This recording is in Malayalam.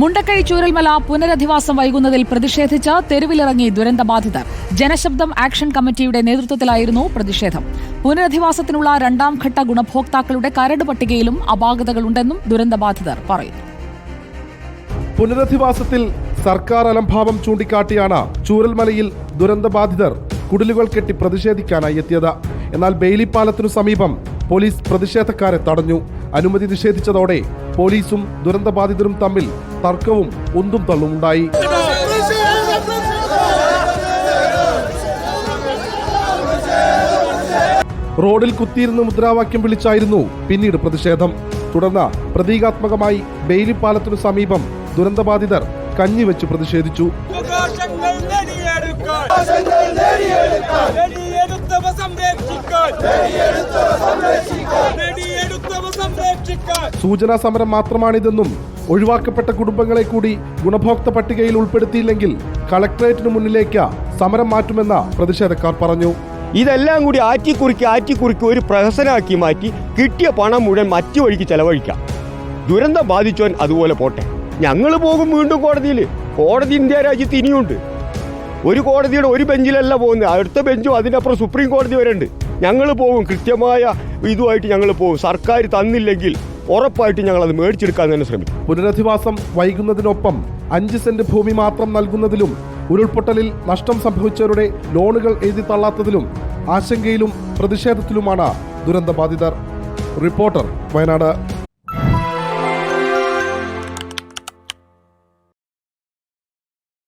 മുണ്ടക്കൈ ചൂരൽമല പുനരധിവാസം വൈകുന്നതിൽ പ്രതിഷേധിച്ച് തെരുവിലിറങ്ങി ദുരന്തബാധിതർ. ജനശബ്ദം ആക്ഷൻ കമ്മിറ്റിയുടെ നേതൃത്വത്തിലായിരുന്നു പ്രതിഷേധം. പുനരധിവാസത്തിനുള്ള രണ്ടാം ഘട്ട ഗുണഭോക്താക്കളുടെ കരട് പട്ടികയിലും അപാകതകളുണ്ടെന്നും ദുരന്തബാധിതർ പറയുന്നു. പുനരധിവാസത്തിൽ സർക്കാർ അലംഭാവം ചൂണ്ടിക്കാട്ടിയാണ് ചൂരൽമലയിൽ ദുരന്തബാധിതർ കുടിലുകൾ കെട്ടി പ്രതിഷേധിക്കാനായി എത്തിയത്. എന്നാൽ ബെയിലിപ്പാലത്തിനു സമീപം പോലീസ് പ്രതിഷേധക്കാരെ തടഞ്ഞു. അനുമതി നിഷേധിച്ചതോടെ പോലീസും ദുരന്തബാധിതരും തമ്മിൽ തർക്കവും ഉന്തും തള്ളുമുണ്ടായി റോഡിൽ കുത്തിയിരുന്ന് മുദ്രാവാക്യം വിളിച്ചായിരുന്നു പിന്നീട് പ്രതിഷേധം. തുടർന്ന് പ്രതീകാത്മകമായി ബെയിലിപ്പാലത്തിനു സമീപം ദുരന്തബാധിതർ കഞ്ഞിവെച്ച് പ്രതിഷേധിച്ചു. സംരക്ഷിക്കാൻ. സൂചനാ സമരം മാത്രമാണിതെന്നും ഒഴിവാക്കപ്പെട്ട കുടുംബങ്ങളെ കൂടി ഗുണഭോക്ത പട്ടികയിൽ ഉൾപ്പെടുത്തിയില്ലെങ്കിൽ കളക്ടറേറ്റിന് മുന്നിലേക്ക് സമരം മാറ്റുമെന്ന പ്രതിഷേധക്കാർ പറഞ്ഞു. ഇതെല്ലാം കൂടി ആറ്റിക്കുറിക്ക് ആറ്റിക്കുറിക്ക് ഒരു പ്രഹസനമാക്കി മാറ്റി കിട്ടിയ പണം മുഴുവൻ മറ്റു വഴിക്ക് ചെലവഴിക്കാം. ദുരന്തം ബാധിച്ചവൻ അതുപോലെ പോട്ടെ. ഞങ്ങൾ പോകും വീണ്ടും കോടതിയിൽ കോടതി ഇന്ത്യ രാജ്യത്ത് ഇനിയുണ്ട്. ഒരു കോടതിയുടെ ഒരു ബെഞ്ചിലല്ല പോകുന്നത്. അടുത്ത ബെഞ്ചും അതിനപ്പുറം സുപ്രീം കോടതി വരെ ഉണ്ട്. ഞങ്ങൾ പോകും. കൃത്യമായ ഇതുമായിട്ട് ഞങ്ങൾ പോകും. സർക്കാർ തന്നില്ലെങ്കിൽ ഉറപ്പായിട്ട് ഞങ്ങൾ അത് മേടിച്ചെടുക്കാൻ തന്നെ ശ്രമിക്കും. പുനരധിവാസം വൈകുന്നതിനൊപ്പം അഞ്ച് സെന്റ് ഭൂമി മാത്രം നൽകുന്നതിലും ഉരുൾപൊട്ടലിൽ നഷ്ടം സംഭവിച്ചവരുടെ ലോണുകൾ എഴുതി തള്ളാത്തതിലും ആശങ്കയിലും പ്രതിഷേധത്തിലുമാണ് ദുരന്തബാധിതർ. റിപ്പോർട്ടർ വയനാട്.